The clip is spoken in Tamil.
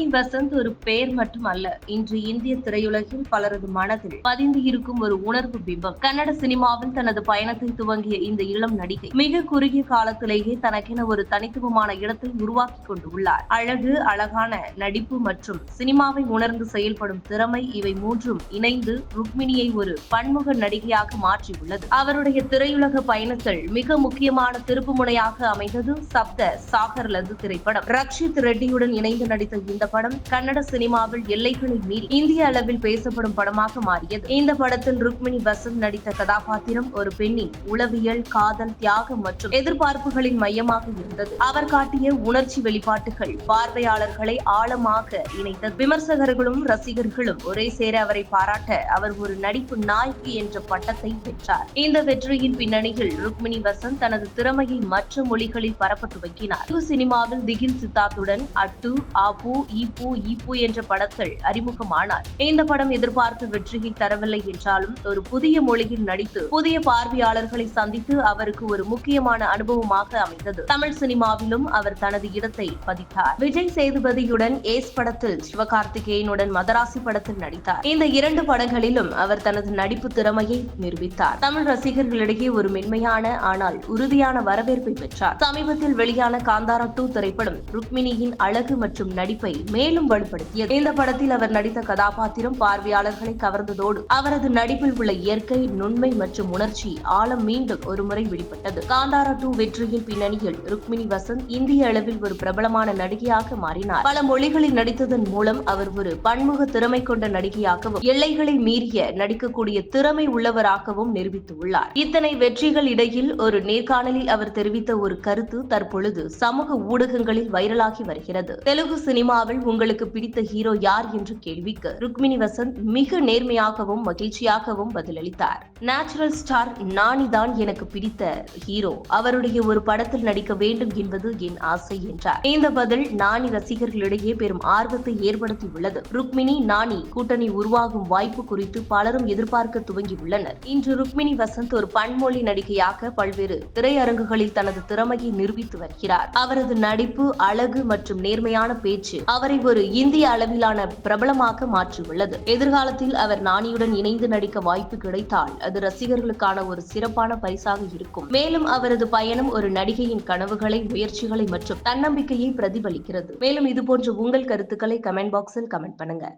ருக்மிணி வசந்த் ஒரு பெயர் மட்டும் அல்ல இன்று இந்திய திரையுலகில் பலரது மனதில் பதிந்து இருக்கும் ஒரு உணர்வு பிம்பம். கன்னட சினிமாவில் தனது பயணத்தை துவங்கிய இந்த இளம் நடிகை மிக குறுகிய காலத்திலேயே தனக்கென ஒரு தனித்துவமான இடத்தை உருவாக்கி கொண்டுள்ளார் அழகு அழகான நடிப்பு மற்றும் சினிமாவை உணர்ந்து செயல்படும் திறமை இவை மூன்றும் இணைந்து ருக்மிணியை ஒரு பன்முக நடிகையாக மாற்றியுள்ளது அவருடைய திரையுலக பயணத்தில் மிக முக்கியமான திருப்புமுனையாக அமைந்தது சப்த சாகர்லது திரைப்படம். ரக்ஷித் ரெட்டியுடன் இணைந்து நடித்த இந்த படம் கன்னட சினிமாவில் எல்லைகளை மீறி இந்திய அளவில் பேசப்படும் படமாக மாறியது. இந்த படத்தில் ருக்மிணி வசந்த் நடித்த கதாபாத்திரம் ஒரு பெண்ணின் உளவியல் காதல் தியாகம் மற்றும் எதிர்பார்ப்புகளின் மையமாக இருந்தது. அவர் காட்டிய உணர்ச்சி வெளிப்பாட்டுகள் பார்வையாளர்களை ஆழமாக இணைத்தது விமர்சகர்களும் ரசிகர்களும் ஒரே சேர அவரை பாராட்ட அவர் ஒரு நடிப்பு நாய்க்கு என்ற பட்டத்தை பெற்றார். இந்த வெற்றியின் பின்னணியில் ருக்மிணி வசந்த் தனது திறமையை மற்ற மொழிகளில் பரப்ப துவக்கினார். சினிமாவில் திகில் சித்தார்த்துடன் அட்டு ஆபு ஈப்பு ஈப்பு என்ற படத்தில் அறிமுகமானார். இந்த படம் எதிர்பார்த்த வெற்றியை தரவில்லை என்றாலும் ஒரு புதிய மொழியில் நடித்து புதிய பார்வையாளர்களை சந்தித்து அவருக்கு ஒரு முக்கியமான அனுபவமாக அமைந்தது. தமிழ் சினிமாவிலும் அவர் தனது இடத்தை பதித்தார். விஜய் சேதுபதியுடன் ஏஸ் படத்தில் சிவகார்த்திகேயனுடன் மதராசி படத்தில் நடித்தார். இந்த இரண்டு படங்களிலும் அவர் தனது நடிப்பு திறமையை நிரூபித்தார். தமிழ் ரசிகர்களிடையே ஒரு மென்மையான ஆனால் உறுதியான வரவேற்பை பெற்றார். சமீபத்தில் வெளியான காந்தாரா டூ திரைப்படம் ருக்மிணியின் அழகு மற்றும் நடிப்பை மேலும் வலுப்படுத்தியது. இந்த படத்தில் அவர் நடித்த கதாபாத்திரம் பார்வையாளர்களை கவர்ந்ததோடு அவரது நடிப்பில் உள்ள இயற்கை நுண்மை மற்றும் உணர்ச்சி ஆழம் மீண்டும் ஒருமுறை வெளிப்பட்டது. காந்தாரா டூ வெற்றியின் பின்னணியில் ருக்மிணி வசந்த் இந்திய அளவில் ஒரு பிரபலமான நடிகையாக மாறினார். பல மொழிகளில் நடித்ததன் மூலம் அவர் ஒரு பன்முக திறமை கொண்ட நடிகையாகவும் எல்லைகளை மீறிய நடிக்கக்கூடிய திறமை உள்ளவராகவும் நிரூபித்துள்ளார் இத்தனை வெற்றிகள் இடையில் ஒரு நேர்காணலில் அவர் தெரிவித்த ஒரு கருத்து தற்பொழுது சமூக ஊடகங்களில் வைரலாகி வருகிறது. தெலுங்கு சினிமாவில் சினிமாவில் உங்களுக்கு பிடித்த ஹீரோ யார் என்ற கேள்விக்கு ருக்மிணி வசந்த் மிக நேர்மையாகவும் மகிழ்ச்சியாகவும் பதிலளித்தார். நேச்சுரல் ஸ்டார் நானி தான் எனக்கு பிடித்த ஹீரோ. அவருடைய ஒரு படத்தில் நடிக்க வேண்டும் என்பது என் ஆசை என்றார். இந்த பதில் நானி ரசிகர்களிடையே பெரும் ஆர்வத்தை ஏற்படுத்தியுள்ளது. ருக்மிணி நானி கூட்டணி உருவாகும் வாய்ப்பு குறித்து பலரும் எதிர்பார்க்க துவங்கியுள்ளனர். இன்று ருக்மிணி வசந்த் ஒரு பன்மொழி நடிகையாக பல்வேறு திரையரங்குகளில் தனது திறமையை நிரூபித்து வருகிறார். அவரது நடிப்பு அழகு மற்றும் நேர்மையான பேச்சு அவரை ஒரு இந்திய அளவிலான பிரபலமாக மாற்றியுள்ளது. எதிர்காலத்தில் அவர் நானியுடன் இணைந்து நடிக்க வாய்ப்பு கிடைத்தால் அது ரசிகர்களுக்கான ஒரு சிறப்பான பரிசாக இருக்கும். மேலும் அவரது பயணம் ஒரு நடிகையின் கனவுகளை முயற்சிகளை மற்றும் தன்னம்பிக்கையை பிரதிபலிக்கிறது. மேலும் இது போன்ற உங்கள் கருத்துக்களை கமெண்ட் பாக்ஸில் கமெண்ட் பண்ணுங்க.